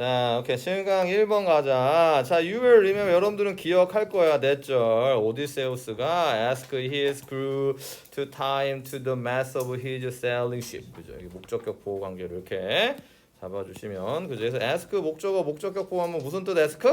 자, 오케이. 실강 1번 가자. 자, you will remember 여러분들은 기억할 거야. 넷절. 오디세우스가 ask his crew to him to the mast of his sailing ship. 그죠? 여기 목적격 보호 관계를 이렇게 잡아 주시면 그죠? 그래서 ask 목적어 목적격 보호하면 무슨 뜻 ask?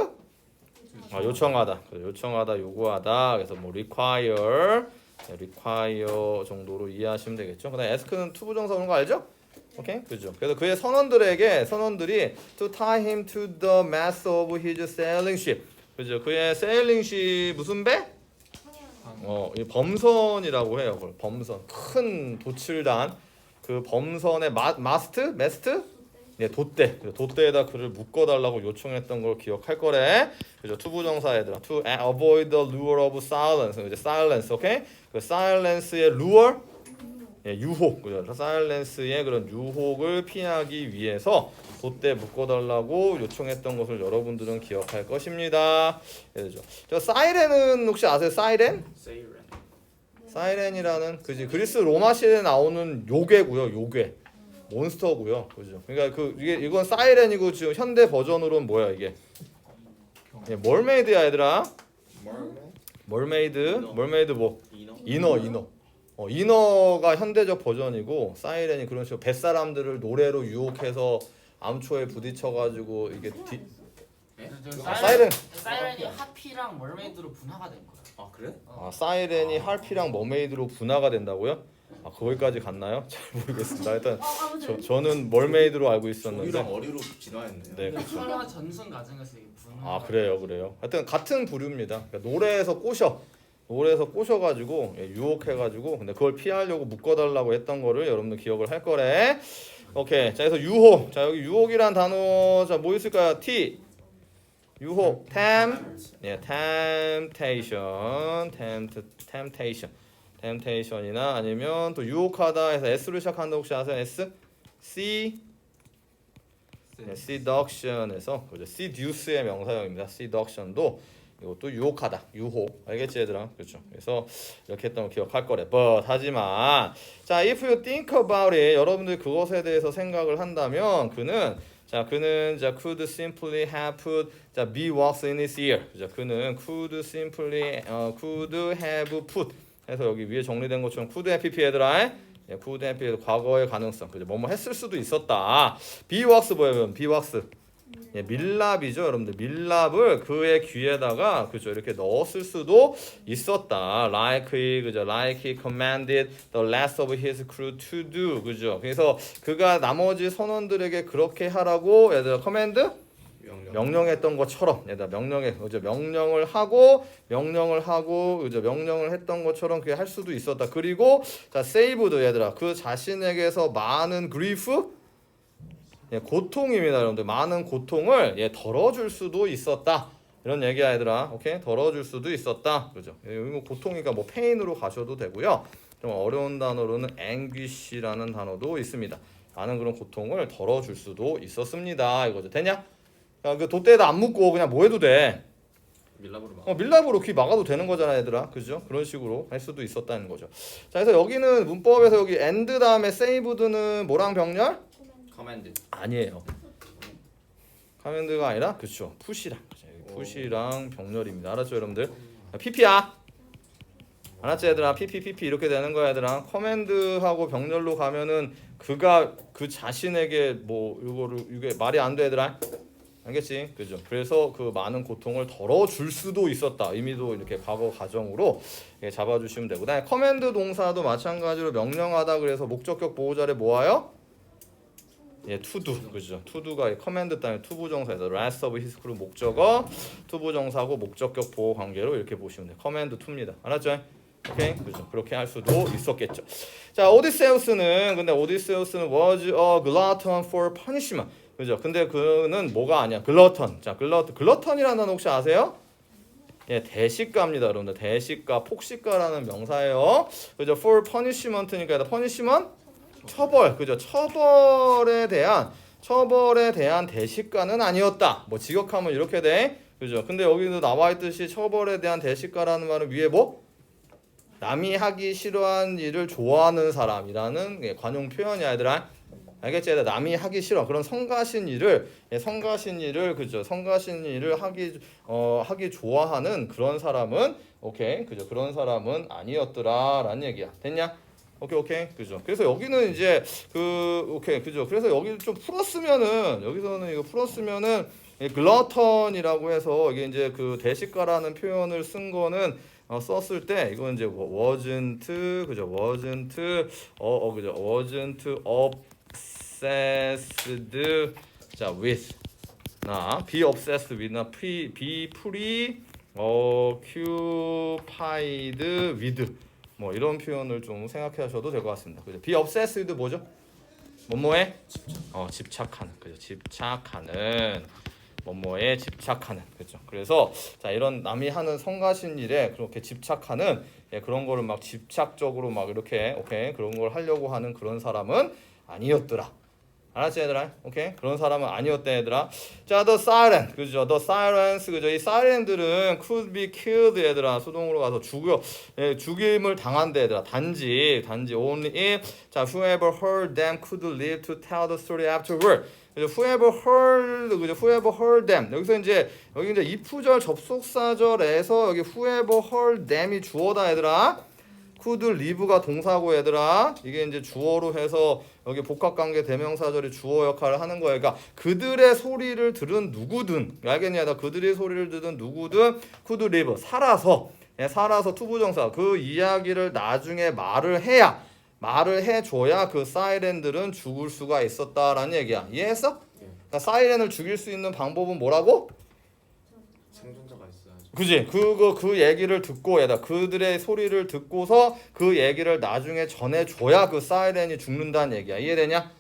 아, 요청하다. 요청하다, 요구하다. 그래서 뭐 require 네, require 정도로 이해하시면 되겠죠. 그다음에 ask는 투부정사 오는 거 알죠? 오케이 그죠. 그래서 그의 선원들에게 선원들이 to tie him to the mast of his sailing ship. 그죠. 그의 sailing ship 무슨 배? 어, 이 범선이라고 해요. 그걸 범선. 큰 도칠단 그 범선의 마, 마스트, 메스트, 네, 돛대. 그 돛대에다 그를 묶어 달라고 요청했던 걸 기억할 거래. 그죠. 투부정사 얘들아. To avoid the lure of silence. 이제 silence, 오케이? 그 silence의 lure, 예, 유혹. 그죠. silence의 그런 유혹을 피하기 위해서 돛대 묶어달라고 요청했던 것을 여러분들은 기억할 것입니다. 그죠. 저 사이렌은 혹시 아세요? 사이렌? 세이렌. 사이렌이라는 그지 그리스 로마 시대에 나오는 요괴고요 요괴 몬스터고요 그죠 그러니까 그 이게 이건 사이렌이고 지금 현대 버전으로는 뭐야 이게 예, 멀메이드야 얘들아 뭐? 멀메이드. 멀메이드 뭐. 이너 이너 어, 이너가 현대적 버전이고 사이렌이 그런 식으로 뱃사람들을 노래로 유혹해서 암초에 부딪혀가지고 이게 디, 예? 아, 사이렌 사이렌이 하피랑 멀메이드로 분화가 된 거야. 아 그래? 아, 사이렌이 할피랑 머메이드로 분화가 된다고요? 아 거기까지 갔나요? 잘 모르겠습니다 일단 저, 저는 멀메이드로 알고 있었는데 조이랑 어리로 진화했네요. 네. 풍화 전순 과정에서 이게 분화. 아 그래요 그래요 하여튼 같은 부류입니다 그러니까 노래에서 꼬셔 노래에서 꼬셔가지고 예, 유혹해가지고 근데 그걸 피하려고 묶어달라고 했던 거를 여러분들 기억을 할 거래. 오케이. 자 그래서 유혹. 자 여기 유혹이란 단어 자 뭐 있을까요? T. 유혹. Temp. 예 temptation. Tempt temptation. Temptation이나 아니면 또 유혹하다 해서 S로 시작한다 혹시 아세요? S? C? 네, seduction에서 그죠. Seduce의 명사형입니다. seduction도 이것도 유혹하다, 유혹 알겠지 얘들아? 그렇죠. 그래서 이렇게 했던 거 기억할 거래. But 하지만 자 if you think about it 여러분들 그것에 대해서 생각을 한다면 그는 자 그는 자 could simply have put 자 be wax in his ear 그죠? 그는 could simply 어, could have put 해서 여기 위에 정리된 것처럼 could have pp 얘들아 예, could have pp의 과거의 가능성 그죠? 뭐뭐 했을 수도 있었다 비왁스 뭐예요? 비왁스 예, 밀랍이죠, 여러분들. 밀랍을 그의 귀에다가 그죠 이렇게 넣었을 수도 있었다. Like he, 그죠? Like he commanded the rest of his crew to do, 그죠? 그래서 그가 나머지 선원들에게 그렇게 하라고 얘들아 커맨드 명령. 명령했던 것처럼 얘들아 명령해, 그죠? 명령을 하고 명령을 하고 그죠? 명령을 했던 것처럼 그게 할 수도 있었다. 그리고 자 세이브도 얘들아 그 자신에게서 많은 그리프 예, 고통입니다, 여러분들. 많은 고통을 예, 덜어줄 수도 있었다. 이런 얘기야, 얘들아. 오케이? 덜어줄 수도 있었다. 그죠? 예, 뭐 고통이니까 뭐 페인으로 가셔도 되고요. 좀 어려운 단어로는 anguish라는 단어도 있습니다. 많은 그런 고통을 덜어줄 수도 있었습니다. 이거죠. 되냐? 야, 그 돛대에다 안 묶고 그냥 뭐 해도 돼. 밀랍으로 막. 어, 밀랍으로 귀 막아도 되는 거잖아, 얘들아. 그죠? 그런 식으로 할 수도 있었다는 거죠. 자, 그래서 여기는 문법에서 여기 and 다음에 saved는 뭐랑 병렬? 커맨드. 아니에요. 커맨드가 아니라 그렇죠. 푸시랑 푸시랑 병렬입니다. 알았죠, 여러분들? PP야. 알았지, 얘들아? PP 이렇게 되는 거야, 얘들아. 커맨드하고 병렬로 가면은 그가 그 자신에게 뭐 이거를 이게 말이 안 돼, 얘들아. 알겠지? 그죠? 그래서 그 많은 고통을 덜어줄 수도 있었다. 의미도 이렇게 과거 가정으로 예, 잡아주시면 되고. 그다음에 커맨드 동사도 마찬가지로 명령하다 그래서 목적격 보호자를 모아요. 예, 투두 그죠? 투두가 커맨드 다음에 투부정사에서 rest of his crew 목적어 투부정사고 목적격 보호 관계로 이렇게 보시면 돼요. 커맨드 투입니다. 알았죠? 오케이 그죠? 그렇게 할 수도 있었겠죠. 자 오디세우스는 근데 오디세우스는 was a glutton for punishment 그죠? 근데 그는 뭐가 아니야? 글러턴. 자 글러턴 글러턴이라는 단어 혹시 아세요? 예, 대식가입니다, 여러분들. 대식가, 폭식가라는 명사예요. 그죠? for punishment니까 punishment 처벌, 그죠? 처벌에 대한 처벌에 대한 대식가는 아니었다. 뭐 직역하면 이렇게 돼, 그죠? 근데 여기도 나와 있듯이 처벌에 대한 대식가라는 말은 위에 뭐 남이 하기 싫어하는 일을 좋아하는 사람이라는 예, 관용 표현이야, 얘들아. 알겠지? 남이 하기 싫어. 그런 성가신 일을 예, 성가신 일을 그죠? 성가신 일을 하기 어 하기 좋아하는 그런 사람은 오케이 그죠? 그런 사람은 아니었더라라는 얘기야. 됐냐? 오케이 오케이 그죠? 그래서 여기는 이제 그 오케이 그죠? 그래서 여기 좀 풀었으면은 여기서는 이거 풀었으면은 이 글러턴이라고 해서 이게 이제 그 대식가라는 표현을 쓴 거는 어, 썼을 때 이건 이제 뭐 wasn't 그죠? wasn't 어, 어 그죠? wasn't obsessed 자 with 나 be obsessed with나 be be pre occupied with 뭐 이런 표현을 좀 생각해 하셔도 될 것 같습니다. 그죠? be obsessed 뭐죠? 뭐뭐에 어 집착하는 그죠? 집착하는 뭐뭐에 집착하는 그죠? 그래서 자 이런 남이 하는 성가신 일에 그렇게 집착하는 예, 그런 거를 막 집착적으로 막 이렇게 오케이 그런 걸 하려고 하는 그런 사람은 아니었더라. 알았지 얘들아? 오케이 그런 사람은 아니었다 얘들아. 자, the siren 그죠? the sirens 그죠? 이 siren들은 could be killed 얘들아 수동으로 가서 죽여 예, 죽임을 당한대 얘들아. 단지 단지 only if 자 whoever heard them could live to tell the story afterward. 그죠? whoever heard 그죠? whoever heard them 여기서 이제 여기 이제 이프절 접속사절에서 여기 whoever heard them이 주어다 얘들아. Could live가 동사고 얘들아 이게 이제 주어로 해서 여기 복합관계 대명사절이 주어 역할을 하는 거예요. 그러니까 그들의 소리를 들은 누구든 알겠냐? 나 그들의 소리를 들은 누구든 could live 살아서 예, 살아서 투부정사 그 이야기를 나중에 말을 해야 말을 해줘야 그 사이렌들은 죽을 수가 있었다라는 얘기야. 이해했어? 그러니까 사이렌을 죽일 수 있는 방법은 뭐라고? 그지? 그거 그 얘기를 듣고 얘다 그들의 소리를 듣고서 그 얘기를 나중에 전해줘야 그 사이렌이 죽는다는 얘기야. 이해되냐?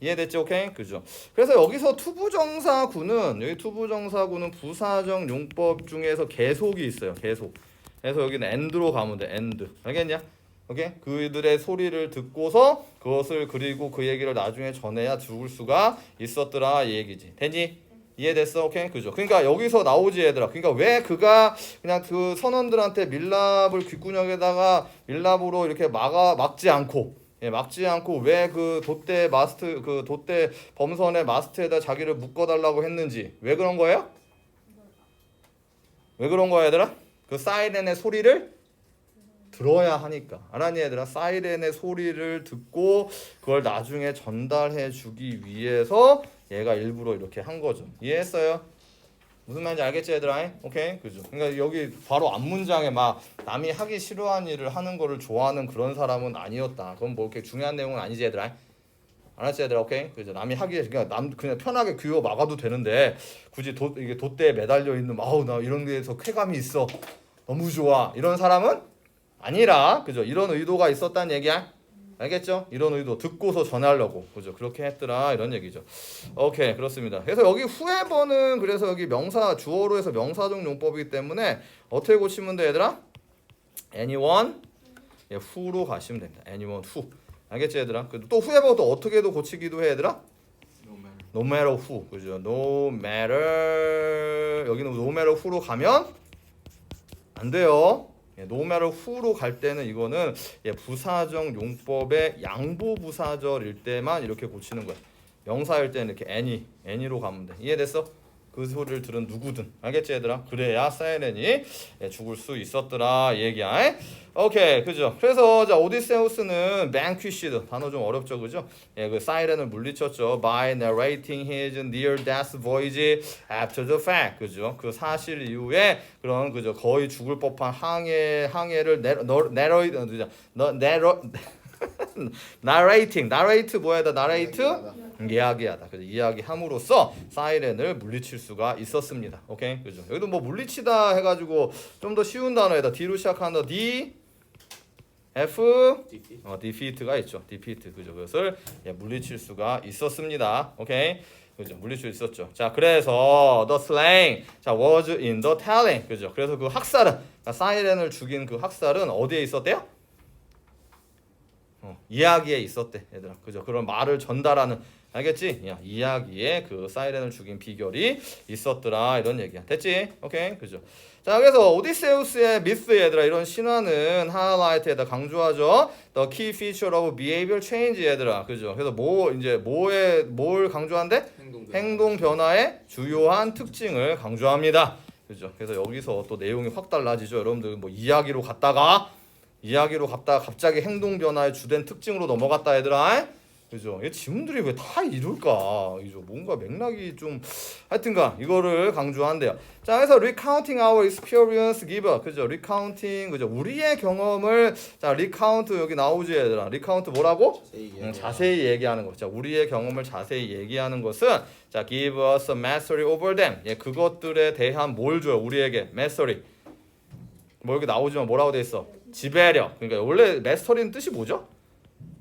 이해됐지? 오케이? 그죠? 그래서 여기서 투부정사구는 여기 투부정사구는 부사적 용법 중에서 계속이 있어요. 계속. 그래서 여기는 end로 가면 돼. end 알겠냐? 오케이? 그들의 소리를 듣고서 그것을 그리고 그 얘기를 나중에 전해야 죽을 수가 있었더라. 이 얘기지. 되니 이해됐어? 오케이? 그죠? 그러니까 여기서 나오지 얘들아. 그러니까 왜 그가 그냥 그 선원들한테 밀랍을 귓구녕에다가 밀랍으로 이렇게 막아 막지 않고 예, 막지 않고 왜 그 돛대 마스트 그 돛대 범선의 마스트에다 자기를 묶어 달라고 했는지 왜 그런 거예요? 왜 그런 거야, 얘들아? 그 사이렌의 소리를 들어야 하니까. 알았니, 얘들아? 사이렌의 소리를 듣고 그걸 나중에 전달해 주기 위해서 얘가 일부러 이렇게 한 거죠. 이해했어요? 무슨 말인지 알겠지 얘들아? 오케이 그죠? 그러니까 여기 바로 앞 문장에 막 남이 하기 싫어하는 일을 하는 거를 좋아하는 그런 사람은 아니었다. 그건 뭐 이렇게 중요한 내용은 아니지 얘들아? 알았지 얘들아? 오케이 그죠? 남이 하기 그냥 남 그냥 편하게 귀여 막아도 되는데 굳이 도, 이게 돛대에 매달려 있는 아우 나 이런 데에서 쾌감이 있어 너무 좋아 이런 사람은 아니라 그죠? 이런 의도가 있었다는 얘기야. 알겠죠? 이런 의도 듣고서 전하려고 그죠? 그렇게 했더라 이런 얘기죠. 오케이 그렇습니다. 그래서 여기 후에버는 그래서 여기 명사 주어로 해서 명사적 용법이기 때문에 어떻게 고치면 돼 얘들아? anyone 예, who로 가시면 됩니다. anyone who 알겠지 얘들아? 그또 후에버가 또 어떻게도 고치기도 해 얘들아? No matter who 그죠? no matter 여기는 no matter who로 가면 안 돼요. 예, matter who로 갈 때는 이거는 예, 부사적 용법의 양보 부사절일 때만 이렇게 고치는 거야. 명사일 때는 이렇게 any, any로 가면 돼. 이해됐어? 그 소리를 들은 누구든 알겠지 얘들아? 그래야 사이렌이 예, 죽을 수 있었더라 이 얘기야. 에? 오케이 그죠? 그래서 자 오디세우스는 vanquished 단어 좀 어렵죠 그죠? 예, 그 사이렌을 물리쳤죠. By narrating his near death voyage after the fact 그죠? 그 사실 이후에 그런 그죠 거의 죽을 법한 항해 항해를 내러 내러 너 내러 narrating narrate 뭐야다 narrate 이야기하다. 그래서 이야기함으로써 사이렌을 물리칠 수가 있었습니다. 오케이, 그죠? 여기도 뭐 물리치다 해가지고 좀 더 쉬운 단어에다 D로 시작하는 더 D, F. 어, defeat가 있죠. defeat, 그죠? 그것을 예, 물리칠 수가 있었습니다. 오케이. 그죠 물리칠 수 있었죠. 자 그래서 the slang 자 was in the telling 그죠. 그래서 그 학살은 그러니까 사이렌을 죽인 그 학살은 어디에 있었대요? 어, 이야기에 있었대 얘들아. 그죠. 그런 말을 전달하는 알겠지? 야, 이야기에 그 사이렌을 죽인 비결이 있었더라 이런 얘기야. 됐지? 오케이, 그죠? 자, 그래서 오디세우스의 미스 얘들아 이런 신화는 하이라이트에다 강조하죠. The key feature of behavior change 얘들아, 그죠? 그래서 뭐 이제 뭐에 뭘 강조한대? 행동 행동 변화의 주요한 특징을 강조합니다. 그죠? 그래서 여기서 또 내용이 확 달라지죠. 여러분들 뭐 이야기로 갔다가 이야기로 갔다가 갑자기 행동 변화의 주된 특징으로 넘어갔다 얘들아. 그죠? 이 지문들이 왜 다 이럴까? 이죠. 뭔가 맥락이 좀 하여튼가 이거를 강조한대요. 자, 그래서 recounting our experience give 그죠? recounting 그죠? 우리의 경험을 자, recount 여기 나오지 얘들아. recount 뭐라고? 자세히 음, 얘기해. 자세히 얘기하는 거. 자, 우리의 경험을 자세히 얘기하는 것은 자, give us a mastery over them. 예, 그것들에 대한 뭘 줘요? 우리에게 mastery. 뭐 여기 나오지만 뭐라고 돼 있어? 지배력. 그러니까 원래 mastery는 뜻이 뭐죠?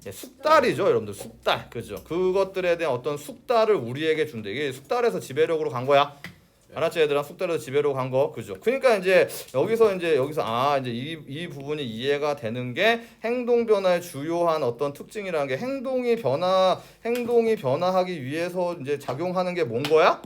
예, 숙달이죠, 여러분들. 숙달. 그죠? 그것들에 대한 어떤 숙달을 우리에게 준대. 이게 숙달에서 지배력으로 간 거야. 알았지 얘들아 숙달에서 지배로 간 거 그죠 그러니까 이제 여기서 이제 여기서 아 이제 이, 이 부분이 이해가 되는 게 행동 변화의 주요한 어떤 특징이라는 게 행동이 변화 행동이 변화하기 위해서 이제 작용하는 게 뭔 거야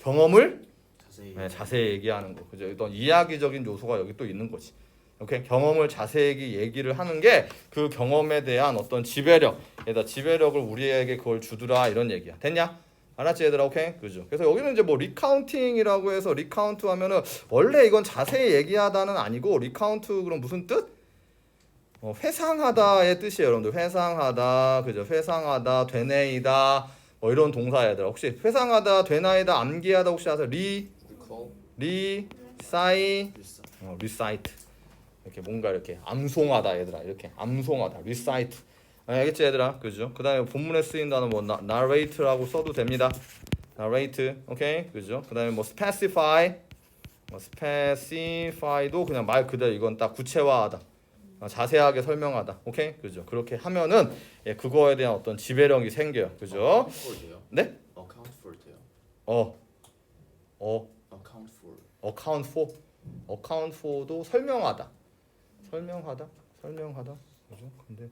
경험을 자세히 네, 자세히 얘기하는 거 그죠 어떤 이야기적인 요소가 여기 또 있는 거지 오케이? 경험을 자세히 얘기를 하는 게 그 경험에 대한 어떤 지배력에다 지배력을 우리에게 그걸 주더라 이런 얘기야. 됐냐? 알았지 얘들아? 오케이? 그죠? 그래서 여기는 이제 뭐 리카운팅이라고 해서 리카운트 하면은 원래 이건 자세히 얘기하다는 아니고 리카운트 그럼 무슨 뜻? 어, 회상하다의 뜻이에요 여러분들. 회상하다 그죠? 회상하다 되뇌이다 뭐 이런 동사 얘들아. 혹시 회상하다 되뇌이다 암기하다 혹시 아세요? 리 recall. 리, 사이, 리사 어, 리사이트 이렇게 뭔가 이렇게 암송하다 얘들아. 이렇게 암송하다. 리사이트 아, 알겠지 얘들아? 그죠? 그 다음에 본문에 쓰인 단어 뭐 나, narrate라고 써도 됩니다. narrate 오케이 그죠? 그 다음에 뭐 specify. 뭐 specify도 그냥 말 그대로 이건 딱 구체화하다. 어, 자세하게 설명하다. 오케이 그죠? 그렇게 하면은 예, 그거에 대한 어떤 지배력이 생겨요. 그죠? 돼요? 네? account for 돼요? 어어. account for. account for. account for도 설명하다 설명하다 설명하다 그죠 근데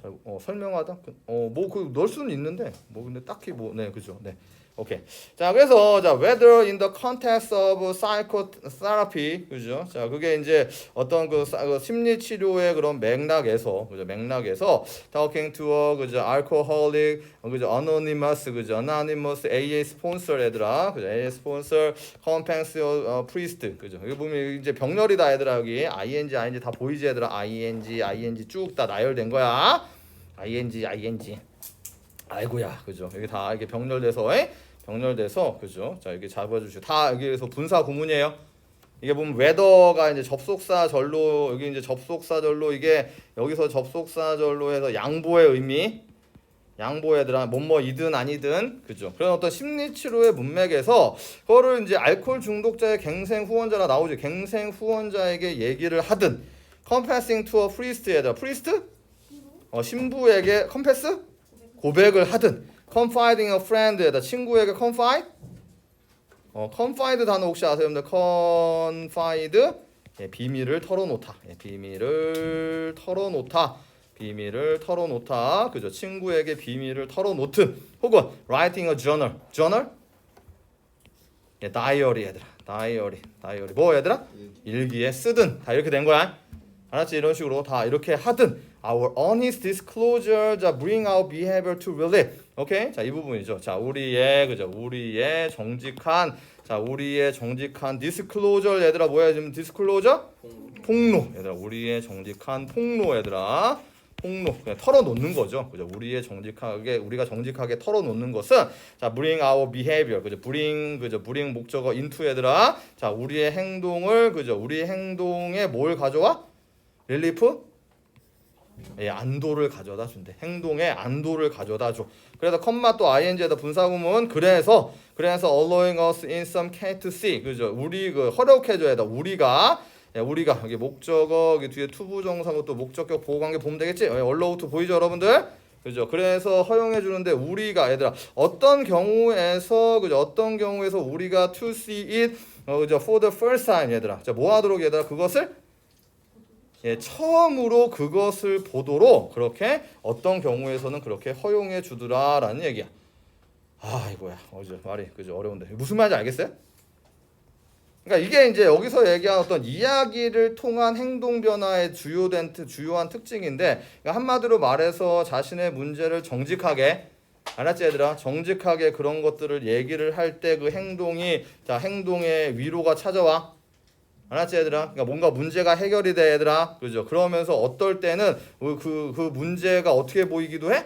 잘, 어 설명하다 어뭐 그 넣을 수는 있는데 뭐 근데 딱히 뭐네 그죠 네 오케이 자 그래서 자 whether in the context of psychotherapy 그죠 자 그게 이제 어떤 그, 사- 그 심리 치료의 그런 맥락에서 그죠 맥락에서 talking to a 그죠 alcoholic 어, 그죠 anonymous 그죠 anonymous AA sponsor 얘들아 그죠 AA sponsor compensio 어, priest 그죠 여기 보면 이제 병렬이다 얘들아 여기 ing ing 다 보이지 얘들아 ing ing 쭉다 나열된 거야. ing ing. 아이고야 그죠? 여기 다 이게 병렬돼서 에? 병렬돼서 그죠? 자 여기 잡아주시고. 다 여기에서 분사 구문이에요. 이게 보면 웨더가 이제 접속사절로 여기 이제 접속사절로 이게 여기서 접속사절로 해서 양보의 의미. 양보애들아 뭐뭐이든 아니든 그죠? 그런 어떤 심리 치료의 문맥에서 그거를 이제 알코올 중독자의 갱생 후원자라 나오죠. 갱생 후원자에게 얘기를 하든 a priest 얘들아 priest? 어, 신부에게 confess 고백을 하든. Confiding a friend에다 친구에게 confide? 어, confide 단어 혹시 아세요? 여러분들? Confide 예, 비밀을 털어놓다. 예, 비밀을 털어놓다. 비밀을 털어놓다. 그죠? 친구에게 비밀을 털어놓든. 혹은 writing a journal. Journal? 예, 다이어리 얘들아. 다이어리 다이어리 뭐 얘들아? 일기에 쓰든. 다 이렇게 된 거야 알았지? 이런 식으로 다 이렇게 하든 our honest disclosure 자 bring our behavior to relief 오케이? 자 이 부분이죠. 자 우리의 그죠? 우리의 정직한 자 우리의 정직한 disclosure. 얘들아 뭐야 지금 disclosure? 폭로. 얘들아 우리의 정직한 폭로 얘들아. 폭로. 그냥 털어놓는 거죠. 그죠? 우리의 정직하게 우리가 정직하게 털어놓는 것은 자 bring our behavior. 그죠? bring 그죠? bring 목적어 into 얘들아. 자 우리의 행동을 그죠? 우리의 행동에 뭘 가져와 릴리프 예, 안도를 가져다 준대. 행동에 안도를 가져다 줘. 그래서 컴마 또 ing에다 분사구문 그래서 그래서 allowing us in some case to see 그죠? 우리 그 허락해 줘야 돼. 우리가 예, 우리가 여기 목적어 여기 뒤에 투부 정사고 또 목적격 보호 관계 보면 되겠지? 예, allow to 보이죠, 여러분들? 그죠? 그래서 허용해 주는데 우리가 얘들아 어떤 경우에서 그죠? 어떤 경우에서 우리가 to see it 어, 그죠? for the first time 얘들아. 자, 뭐 하도록 얘들아? 그것을 예, 처음으로 그것을 보도록 그렇게 어떤 경우에서는 그렇게 허용해 주더라라는 얘기야. 아, 이거야. 어제 말이 그죠 어려운데 무슨 말인지 알겠어요? 그러니까 이게 이제 여기서 얘기한 어떤 이야기를 통한 행동 변화의 주요된 특- 주요한 특징인데 그러니까 한마디로 말해서 자신의 문제를 정직하게 알았지 얘들아 정직하게 그런 것들을 얘기를 할 때 그 행동이 자 행동의 위로가 찾아와 알았지 얘들아 그러니까 뭔가 문제가 해결이 돼 얘들아 그죠 그러면서 어떨 때는 그, 그, 그 문제가 어떻게 보이기도 해?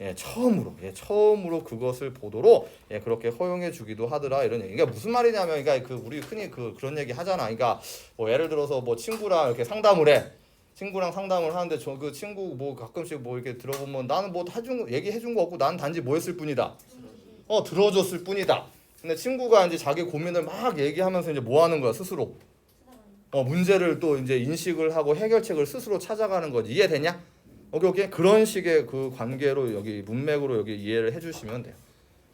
예, 처음으로, 예, 처음으로 그것을 보도록 예, 그렇게 허용해 주기도 하더라 이런 얘기. 그러니까 무슨 말이냐면, 그러니까 그 우리 흔히 그 그런 얘기 하잖아. 그러니까 뭐 예를 들어서 뭐 친구랑 이렇게 상담을 해. 친구랑 상담을 하는데 저 그 친구 뭐 가끔씩 뭐 이렇게 들어보면 나는 뭐 해준 얘기해 준 거 없고 나는 단지 뭐 했을 뿐이다. 어 들어줬을 뿐이다. 근데 친구가 이제 자기 고민을 막 얘기하면서 이제 뭐 하는 거야 스스로. 어 문제를 또 이제 인식을 하고 해결책을 스스로 찾아가는 거지 이해되냐? 오케이 오케이 그런 식의 그 관계로 여기 문맥으로 여기 이해를 해주시면 돼요.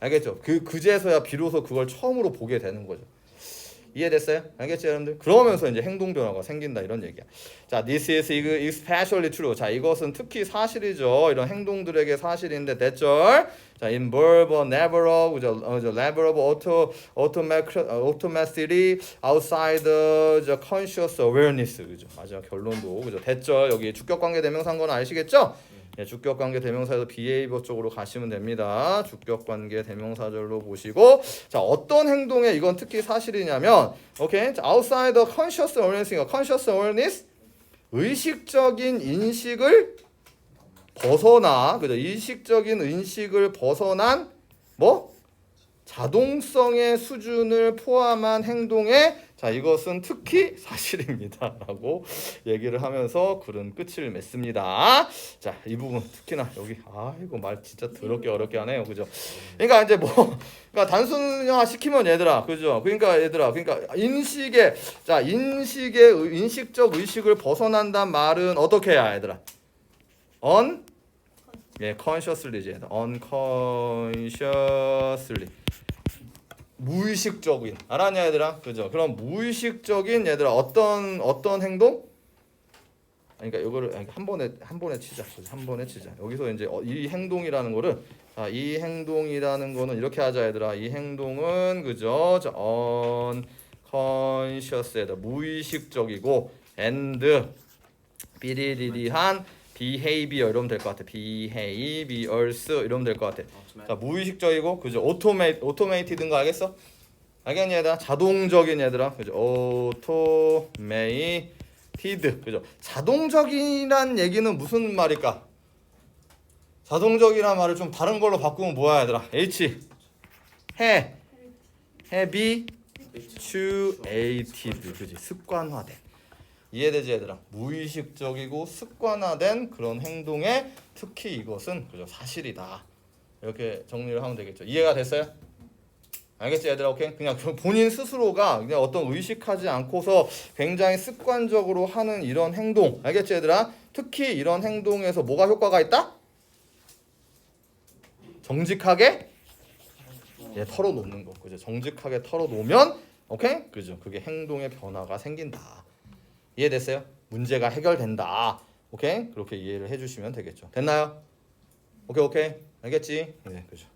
알겠죠? 그 그제서야 비로소 그걸 처음으로 보게 되는 거죠. 이해됐어요? 알겠죠, 여러분들? 그러면서 이제 행동 변화가 생긴다 이런 얘기야. 자, this is especially true. 자, 이것은 특히 사실이죠. 이런 행동들에게 사실인데 됐죠? 자, involve of 그죠? 어, 저 level of auto automatic automaticity outside the conscious awareness. 그죠? 맞아. 결론도 그죠? 됐죠? 여기 주격 관계 대명사인 건 아시겠죠? 예, 주격 관계 대명사에서 behavior 쪽으로 가시면 됩니다. 주격 관계 대명사절로 보시고 자, 어떤 행동에 이건 특히 사실이냐면 오케이. 자, outside the conscious awareness가 conscious awareness 의식적인 인식을 벗어나 그죠? 의식적인 인식을 벗어난 뭐 자동성의 수준을 포함한 행동에 자 이것은 특히 사실입니다 라고 얘기를 하면서 글은 끝을 맺습니다. 자 이 부분 특히나 여기 아 이거 말 진짜 더럽게 어렵게 하네요, 그죠? 그러니까 이제 뭐 그러니까 단순화 시키면 얘들아, 그죠? 그러니까 얘들아, 그러니까 인식의 자 인식의 의- 인식적 의식을 벗어난단 말은 어떻게 해야 얘들아? on 예, consciously지. unconsciously. 무의식적인. 알았냐 얘들아? 그죠? 그럼 무의식적인 얘들아 어떤 어떤 행동? 그러니까 이거를 한 번에 한 번에 치자? 한 번에 치자. 여기서 이제 어, 이 행동이라는 거를 자, 이 행동이라는 거는 이렇게 하자 얘들아. 이 행동은 그죠? 자, unconscious 무의식적이고 and 비리리리한 behavior 이러면 될 것 같아. behaviors 이러면 될 것 같아. 자 무의식적이고 그죠? 오토메 오토메이티드인 거 알겠어? 알겠니 얘들아? 자동적인 얘들아. 그죠? 오토메이티드 그죠? 자동적이란 얘기는 무슨 말일까? 자동적이란 말을 좀 다른 걸로 바꾸면 뭐야 얘들아? H. 해. Habituated 그지? 습관화된 이해되지 얘들아? 무의식적이고 습관화된 그런 행동에 특히 이것은 그죠 사실이다. 이렇게 정리를 하면 되겠죠. 이해가 됐어요? 알겠지 얘들아? 오케이? 그냥 그 본인 스스로가 그냥 어떤 의식하지 않고서 굉장히 습관적으로 하는 이런 행동. 알겠지 얘들아? 특히 이런 행동에서 뭐가 효과가 있다? 정직하게? 예 털어놓는 거. 그죠? 정직하게 털어놓으면 오케이? 그죠? 그게 행동의 변화가 생긴다 이해됐어요? 문제가 해결된다. 오케이? 그렇게 이해를 해주시면 되겠죠. 됐나요? 오케이 오케이. 알겠지? 네 그죠